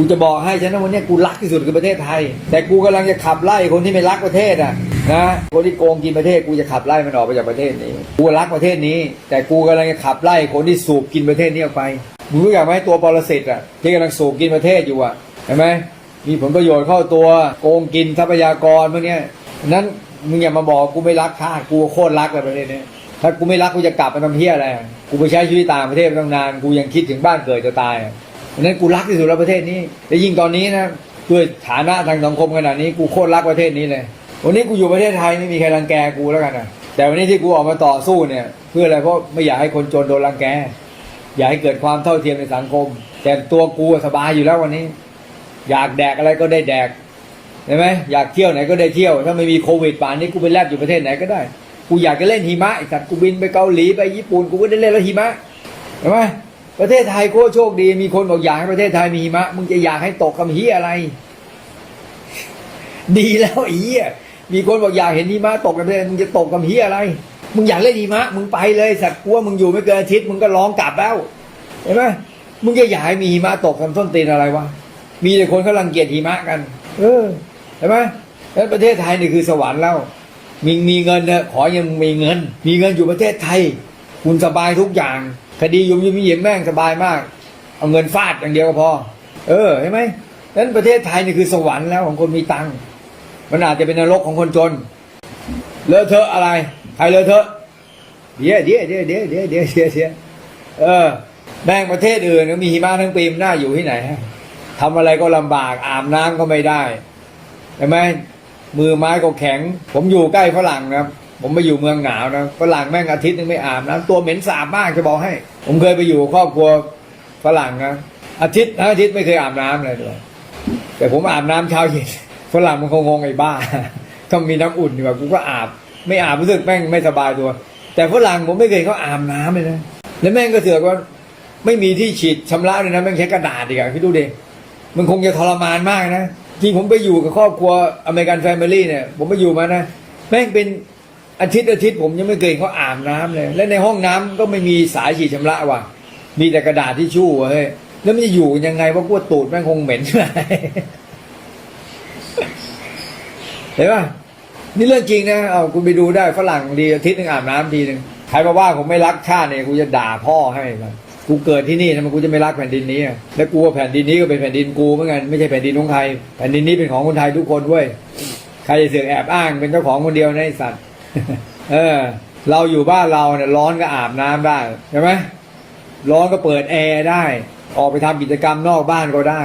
กูจะบอกให้ฉันนะวันนี้กูรักที่สุดคือประเทศไทย แต่กูกำลังจะขับไล่คนที่ไม่รักประเทศอะนะคนที่โกงกินประเทศกูจะขับไล่มันออกไปจากประเทศนี้ กูรักประเทศนี้ แต่กูกำลังจะขับไล่คนที่สูบกินประเทศนี้ออกไปมึงรู้อย่างไหมตัวปรสิตอะที่กำลังสูบกินประเทศอยู่อะเห็นไหมมีผลประโยชน์เข้าตัวโกงกินทรัพยากรพวกเนี้ยนั้นมึงอย่ามาบอกกูไม่รักชาติกูโคตรรักเลยประเทศนี้ถ้ากูไม่รักกูจะกลับมาทำเพี้ยอะไร กูไปใช้ชีวิตต่างประเทศมาตั้งนาน กูยังคิดถึงบ้านเกิดจะตาย อะดังนั้นกูรักที่สุดแล้วประเทศนี้และยิ่งตอนนี้นะด้วยฐานะทางสังคมขนาดนี้กูโคตรรักประเทศนี้เลย วันนี้กูอยู่ประเทศไทยไม่มีใครรังแกกูแล้วกันนะแต่วันนี้ที่กูออกมาต่อสู้เนี่ย เพื่ออะไรเพราะไม่อยากให้คนจนโดนรังแก อยากให้เกิดความเท่าเทียมในสังคม แต่ตัวกูสบายอยู่แล้ววันนี้ อยากแดกอะไรก็ได้แดกเห็นไหมอยากเที่ยวไหนก็ได้เที่ยว ถ้าไม่มีโควิดป่านนี้กูไปแลบอยู่ประเทศไหนก็ได้ กูอยากจะเล่นหิมะไอ้สัตว์กูบินไปเกาหลีไปญี่ปุ่นกูก็ได้เล่นแล้วหิมะเห็นไหม ประเทศไทยโคตรโชคดี มีคนบอกอยากให้ประเทศไทยมีหิมะ มึงจะอยากให้ตกคำฮีอะไร ดีแล้วอ้เหี้ยมีคนบอกอยากเห็นหิมะตกในเทศมึงจะตกคำฮีอะไร มึงอยากเล่นหิมะ มึงไปเลยสัตว์กลัวมึงอยู่ไม่เกินอาทิตย์มึงก็ร้องกลับแล้วเห็นไหมมึงจะอยากให้มีหิมะตกทำส้นตีนอะไรวะมีแต่คนเขารังเกียจหิมะกัน เออเห็นไหมแล้วประเทศไทยนี่คือสวรรค์แล้วมีมีเงินเนอะขอยังมีเงิน มีเงินอยู่ประเทศไทย คุณสบายทุกอย่าง คดียุ่มยุ่มยิ้มแม่งสบายมาก เอาเงินฟาดอย่างเดียวก็พอ เออเห็นไหมนั้นประเทศไทยนี่คือสวรรค์แล้วของคนมีตังค์มันอาจจะเป็นนรกของคนจน เลอะเทอะอะไรใครเลอะเทอะเดี๋ยวเดี๋ยวเดี๋ยวเดี๋ยวเดี๋ยวเดี๋ยวเดี๋ยวเดี๋ยวเออแบ่งประเทศอื่นก็มีหิมะทั้งปีมันน่าอยู่ที่ไหนฮะทำอะไรก็ลำบากอาบน้ำก็ไม่ได้เห็นไหมมือไม้ก็แข็ง ผมอยู่ใกล้ฝรั่งนะครับ ผมไปอยู่เมืองหนาวนะฝรั่งแม่งอาทิตย์นึงไม่อาบน้ำตัวเหม็นสาบมากจะบอกให้ ผมเคยไปอยู่ครอบครัวฝรั่งนะอาทิตย์ทั้งอาทิตย์ไม่เคยอาบน้ำเลยด้วยแต่ผมอาบน้ำเช้าเย็นฝรั่งมันคงงงไอ้บ้าต้องมีน้ำอุ่นดีกว่ากูก็อาบ ไม่อาบรู้สึกแม่งไม่สบายตัว แต่ฝรั่งผมไม่เคยเขาอาบน้ำเลยนะแล้วแม่งก็เสือกว่าไม่มีที่ฉีดชำระเลยนะแม่งใช้กระดาษดีกว่าพี่ดูดิมันคงจะทรมานมากนะจริงผมไปอยู่กับครอบครัวอเมริกันแฟมิลี่เนี่ย ผมไปอยู่มานะแม่งเป็น อาทิตย์อาทิตย์ผมยังไม่เคยเห็นเขาอาบน้ำเลย และในห้องน้ำก็ไม่มีสายฉีดชำระว่ะ มีแต่กระดาษที่ชู่เฮ้ยแล้วมันจะอยู่ยังไงว่ากูว่าตูดแม่งคงเหม็นไหเห็นป่ะนี่เรื่องจริงนะเอาคุณไปดูได้ฝรั่งดีอาทิตย์หนึงอาบน้ำทีหนึ่งใครมาว่าผมไม่รักชาติเนี่ยกูจะด่าพ่อให้มันกูเกิดที่นี่ทำไมกูจะไม่รักแผ่นดินนี้และกูว่าแผ่นดินนี้ก็เป็นแผ่นดินกูเหมือนกันไม่ใช่แผ่นดินของใครแผ่นดินนี้เป็นของคนไทยทุกคนเว้ยใครจะเสือกแอบอ้างเป็นเจ้าของคนเดียวในสัตว์ เออ เราอยู่บ้านเราเนี่ยร้อนก็อาบน้ำได้ใช่ไหมร้อนก็เปิดแอร์ได้ ออกไปทำกิจกรรมนอกบ้านก็ได้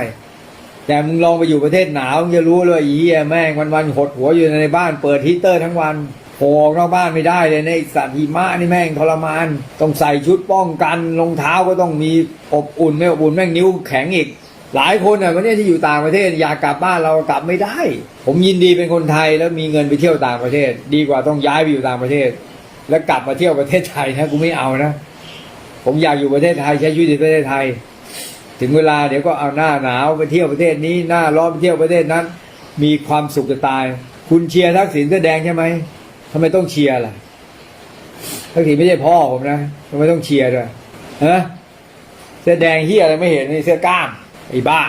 แต่มึงลองไปอยู่ประเทศหนาวมึงจะรู้เลยอี้แม่งวันวันหดหัวอยู่ในบ้านเปิดฮีเตอร์ทั้งวันโผล่ออกนอกบ้านไม่ได้เลยในสัตว์หิมะนี่แม่งทรมาน ต้องใส่ชุดป้องกันรองเท้าก็ต้องมีอบอุ่นไม่อบอุ่นแม่งนิ้วแข็งอีก หลายคนอะวันนี้ที่อยู่ต่างประเทศอยากกลับบ้านเรากลับไม่ได้ ผมยินดีเป็นคนไทยแล้วมีเงินไปเที่ยวต่างประเทศ ดีกว่าต้องย้ายไปอยู่ต่างประเทศ แล้วกลับมาเที่ยวประเทศไทยนะกูไม่เอานะผมอยากอยู่ประเทศไทยใช้ชีวิตในประเทศไทย ถึงเวลาเดี๋ยวก็เอาหน้าหนาวไปเที่ยวประเทศนี้หน้าร้อนไปเที่ยวประเทศนั้น มีความสุขจะตาย คุณเชียร์ทักษิณเสื้อแดงใช่ไหมทำไมต้องเชียร์ล่ะทักษิณไม่ใช่พ่อผมนะทำไมต้องเชียร์ด้วยฮะเสื้อแดงเฮียอะไรไม่เห็นนี่เสื้อกล้าม ไอ้บ้า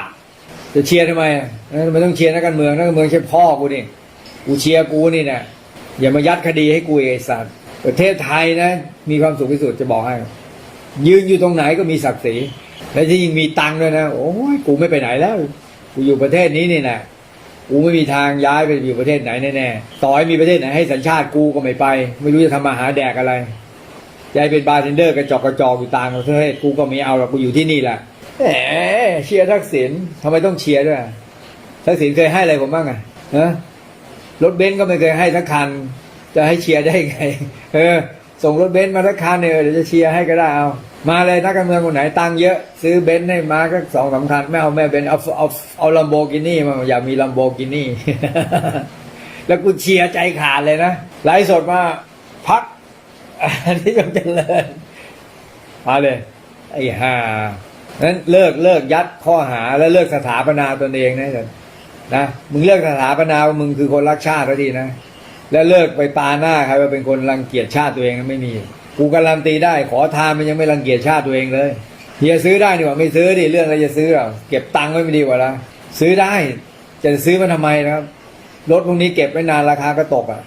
จะเชียร์ทำไมทำไมต้องเชียร์นักการเมืองนักการเมืองใช่พ่อกูนี่กูเชียร์กูนี่นะอย่ามายัดคดีให้กูไอ้สัตว์ประเทศไทยนะ มีความสุขที่สุดจะบอกให้ ยืนอยู่ตรงไหนก็มีศักดิ์ศรีและที่ยิ่งมีตังค์ด้วยนะโอ้ยกูไม่ไปไหนแล้ว กูอยู่ประเทศนี้นี่นะกูไม่มีทางย้ายไปอยู่ประเทศไหนแน่ๆต่อให้มีประเทศไหนให้สัญชาติกูก็ไม่ไป ไม่รู้จะทำมาหาแดกอะไรจะให้เป็นบาร์เทนเดอร์กระจอกกระจอกอยู่ต่างประเทศกูก็ไม่เอาหรอกกูอยู่ที่นี่แหละ แหมเชียร์ทักษิณทำไมต้องเชียร์ด้วยทักษิณเคยให้อะไรผมบ้างอะฮะรถเบนซ์ก็ไม่เคยให้สักคัน จะให้เชียร์ได้ไง เออ ส่งรถเบนซ์มาสักคันเนี่ยเดี๋ยวจะเชียร์ให้ก็ได้เอา มาเลยนักการเมืองคนไหนตังค์เยอะซื้อเบนซ์ให้มากสองสามคันไม่เอาแม่เบนซ์เอาเอาเอาลัมโบกินี่มาอยากมีลัมโบกินี่แล้วกูเชียร์ใจขาดเลยนะไลฟ์สดมาพักอันนี้ยังเจริญมาเลยไอ้ห่า นั้นเลิกเลิกยัดข้อหาแล้วเลิกสถาปนาตนเองนะเถอะนะมึงเลิกสถาปนาว่ามึงคือคนรักชาติแล้วทีนะ แล้วเลิกไปปาหน้าใครว่าเป็นคนรังเกียจชาติตัวเองไม่มี กูการันตีได้ ขอทานมันยังไม่รังเกียจชาติตัวเองเลยเฮียซื้อได้นี่หว่าไม่ซื้อดิเรื่องอะไรจะซื้อเก็บตังค์ไว้ไม่ดีกว่าละซื้อได้จะซื้อมาทำไมนะครับรถพวกนี้เก็บไว้นานราคาก็ตกอะ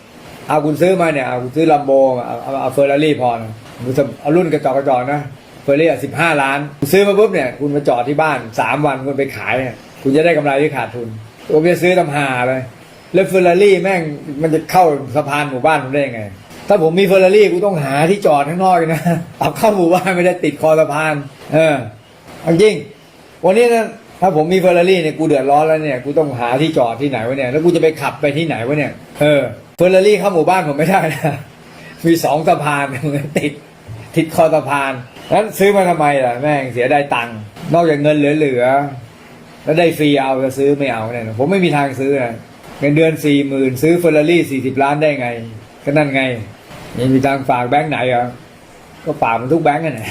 เอาคุณซื้อมาเนี่ยเอาคุณซื้อลัมโบเอาเอาเฟอร์รารี่พอนะคุณจะเอารุ่นกระจอกกระจอกนะ เฟอร์รี่สิบห้าล้าน ซื้อมาปุ๊บเนี่ยคุณมาจอดที่บ้านสามวันคุณไปขายเนี่ยคุณจะได้กำไรที่ขาดทุนผมจะซื้อตำหาเลยแล้วเฟอร์รารี่แม่งมันจะเข้าสะพานหมู่บ้านผมได้ยังไง ถ้าผมมีเฟอร์รารี่กูต้องหาที่จอดข้างนอกนะเอาเข้าหมู่บ้านไม่ได้ติดคอสะพาน เออจริง วันนี้นะถ้าผมมีเฟอร์รารี่เนี่ยกูเดือดร้อนแล้วเนี่ยกูต้องหาที่จอดที่ไหนวะเนี่ยแล้วกูจะไปขับไปที่ไหนวะเนี่ยเออเฟอร์รารี่เข้าหมู่บ้านผมไม่ได้นะมีสองสะพานติดติดคอสะพาน นั้นซื้อมาทำไมล่ะแม่งเสียได้ตังค์นอกจากเงินเหลือๆแล้วได้ฟรีเอาจะซื้อไม่เอาเนี่ยผมไม่มีทางซื้อนะเงินเดือนสี่หมื่นซื้อเฟอร์รารี่สี่สิบล้านได้ไง ก็นั่นไงยังมีทางฝากแบงค์ไหนเหรอก็ฝากมันทุกแบงค์กันแหละ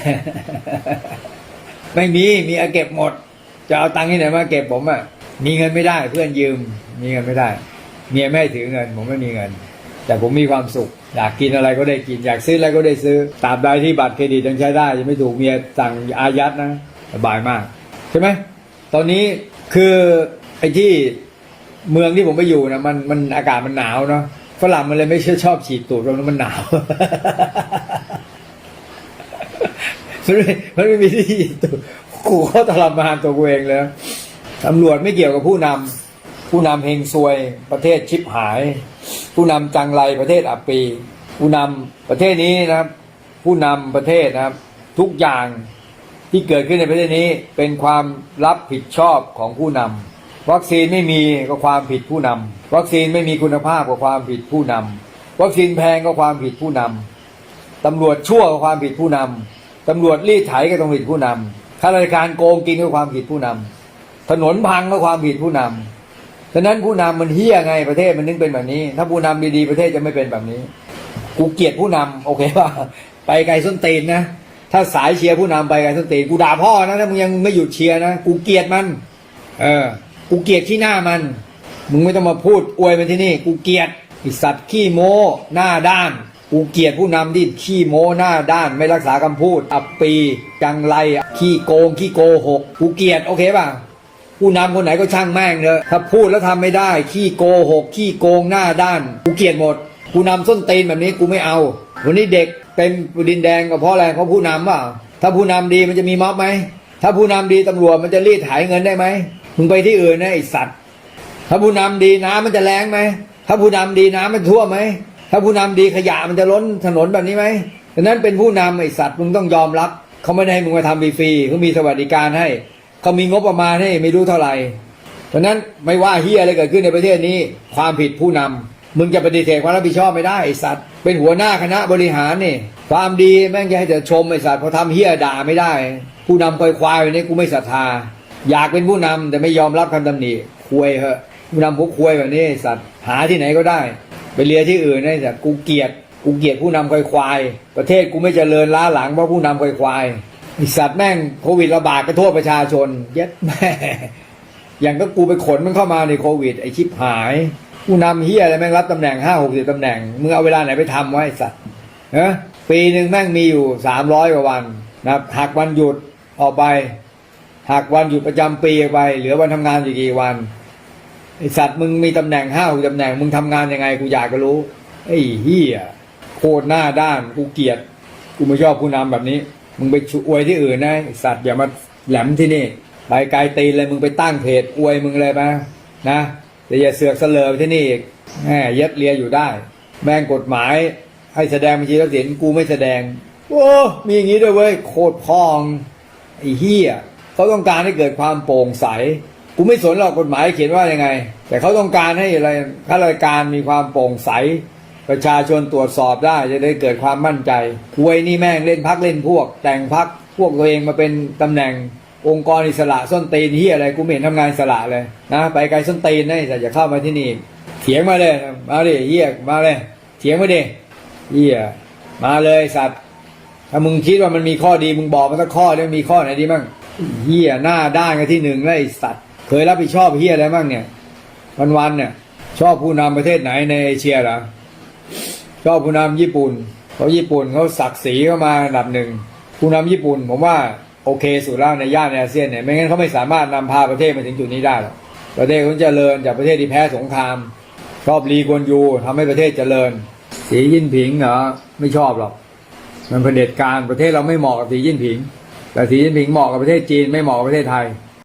ไม่มีมีเอาเก็บหมด จะเอาตังค์ที่ไหนมาเก็บผมอะมีเงินไม่ได้เพื่อนยืม มีเงินไม่ได้เมียไม่ให้ถือเงิน ผมไม่มีเงิน แต่ผมมีความสุข อยากกินอะไรก็ได้กิน อยากซื้ออะไรก็ได้ซื้อตาบใดที่บัตรเครดิตยังใช้ได้ ยังไม่ถูกเมียสั่งอายัดนะสบายมาก ใช่ไหมตอนนี้คือไอ้ที่เมืองที่ผมไปอยู่นะมันมันอากาศมันหนาวเนาะฝรั่งมันเลยไม่ชอบชอบฉีดตูดเพราะมันหนาวมันไม่มันไม่มีที่ตัวกูเขาทรมานตัวกูเองเลยตำรวจไม่เกี่ยวกับผู้นำผู้นำเฮงซวยประเทศชิบหาย ผู้นำจังไรประเทศอับปี ผู้นำประเทศนี้นะครับ ผู้นำประเทศนะครับ ทุกอย่างที่เกิดขึ้นในประเทศนี้เป็นความรับผิดชอบของผู้นำวัคซีนไม่มีก็ความผิดผู้นำวัคซีนไม่มีคุณภาพก็ความผิดผู้นำวัคซีนแพงก็ความผิดผู้นำตำรวจชั่วก็ความผิดผู้นำตำรวจรีดไถก็ต้องผิดผู้นำข้าราชการโกงกินก็ความผิดผู้นำถนนพังก็ความผิดผู้นำ ฉะนั้นผู้นำมันเฮี้ยไงประเทศมันนึงเป็นแบบนี้ ถ้าผู้นำดีๆประเทศจะไม่เป็นแบบนี้ กูเกลียดผู้นำโอเคป่ะไปไกลส้นตีนนะถ้าสายเชียร์ผู้นำไปไกลส้นตีนกูด่าพ่อนะถ้ามึงยังไม่หยุดเชียร์นะกูเกลียดมัน เออ กูเกลียดที่หน้ามัน มึงไม่ต้องมาพูดอวยมันที่นี่ กูเกลียดไอสัตว์ขี้โม้หน้าด้านกูเกลียดผู้นำที่ขี้โม้หน้าด้านไม่รักษาคำพูด อับปี จังไรขี้โกงขี้โกหกกูเกลียดโอเคป่ะ ผู้นำคนไหนก็ช่างแม่งเถอะถ้าพูดแล้วทำไม่ได้ ขี้โกหก ขี้โกงหน้าด้าน กูเกลียดหมดผู้นำส้นตีนแบบนี้กูไม่เอา วันนี้เด็กเต็มดินแดงก็เพราะอะไรเพราะผู้นำเปล่า ถ้าผู้นำดีมันจะมีม็อบไหม ถ้าผู้นำดีตำรวจมันจะรีดไถเงินได้ไหม มึงไปที่อื่นนะไอสัตว์ ถ้าผู้นำดีน้ำมันจะแรงไหม ถ้าผู้นำดีน้ำมันท่วมไหม ถ้าผู้นำดีขยะมันจะล้นถนนแบบนี้ไหมดังนั้นเป็นผู้นำไอสัตว์มึงต้องยอมรับ เขาไม่ได้ให้มึงมาทำฟรีๆเขามีสวัสดิการให้ เขามีงบประมาณให้ไม่รู้เท่าไหร่เพราะฉะนั้นไม่ว่าเฮียอะไรเกิดขึ้นในประเทศนี้ ความผิดผู้นำมึงจะปฏิเสธความรับผิดชอบไม่ได้ไอสัตว์เป็นหัวหน้าคณะบริหารนี่ความดีแม่งจะให้แต่ชมไอสัตว์พอทำเฮียด่าไม่ได้ ผู้นำคอยควายแบบนี้กูไม่ศรัทธา อยากเป็นผู้นำแต่ไม่ยอมรับคำตำหนิควยเหอะผู้นำพวกควยแบบนี้สัตว์หาที่ไหนก็ได้ไปเลียที่อื่นนะไอ้สัตว์กูเกลียดกูเกลียดผู้นำคอยควาย ประเทศกูไม่เจริญล้าหลังเพราะผู้นำคอยควาย ไอสัตว์แม่งโควิดระบาดกระโทษประชาชน เย็ดแม่อย่างก็กูไปขนมันเข้ามาในโควิด ไอชิบหายผู้นำเฮียอะไรแม่งรับตำแหน่งห้าหกสิบตำแหน่งมึงเอาเวลาไหนไปทำไวะไอ้สัตว์เนะปีหนึ่งแม่งมีอยู่สามร้อยกว่าวันนะหักวันหยุดออกไปหากวันหยุดประจำปีไป เหลือวันทำงานอยู่กี่วันไอสัตว์มึงมีตำแหน่งห้าหกตำแหน่งมึงทำงานยังไงกูอยากจะรู้ไอ้เฮียโคตรหน้าด้านกูเกลียด กูไม่ชอบผู้นำแบบนี้ มึงไปชอวยที่อื่นนะไอ้สัตว์อย่ามาแหลมที่นี่ไปไกลตีนเลยมึงไปตั้งเพจอวยมึงเลยมานะแต่อย่าเสือกเสลอที่นี่อีกแหมย็ดเลียอยู่ได้ แม่งกฎหมาย ให้แสดงบัญชีทรัพย์สินกูไม่แสดง โอ้มีอย่างนี้ด้วยเว้ยโคตรพองไอ้เฮียเขาต้องการให้เกิดความโปร่งใสกูไม่สนหรอกกฎหมายเขียนว่ายังไง แต่เขาต้องการให้อะไรข้าราชการมีความโปร่งใส ประชาชนตรวจสอบได้จะได้เกิดความมั่นใจควยนี่แม่งเล่นพักเล่นพวก แต่งพักพวกตัวเองมาเป็นตำแหน่งองค์กรอิสระส้นตีนเฮียอะไรกูไม่เห็นทำงานอิสระเลยนะไปไกลส้นตีนนะแต่อย่าเข้ามาที่นี่เถียงมาเลยมาดิเฮียมาเลยเถียงมาดิเฮียมาเลยสัตว์ถ้ามึงคิดว่ามันมีข้อดีมึงบอกมาสักข้อแล้วมีข้อไหนดีมั่งเฮียหน้าด้านกันที่หนึ่งแล้วไอ้สัตว์ เคยรับผิดชอบเฮียอะไรมั่งเนี่ยวันวันเนี่ยชอบผู้นำประเทศไหนในเอเชียหรอ ชอบผู้นำญี่ปุ่นเพราะญี่ปุ่นเขาศักดิ์ศรีเข้ามาอันดับหนึ่งผู้นำญี่ปุ่นผมว่าโอเคสุดแล้วในย่านในอาเซียนเนี่ยไม่งั้นเขาไม่สามารถนำพาประเทศมาถึงจุดนี้ได้หรอกประเทศเขาเจริญจากประเทศที่แพ้สงคราม ชอบรีกวนยูทำให้ประเทศเจริญ สีจิ้นผิงเหรอไม่ชอบหรอก มันเผด็จการประเทศเราไม่เหมาะกับสีจิ้นผิง แต่สีจิ้นผิงเหมาะกับประเทศจีนไม่เหมาะกับประเทศไทย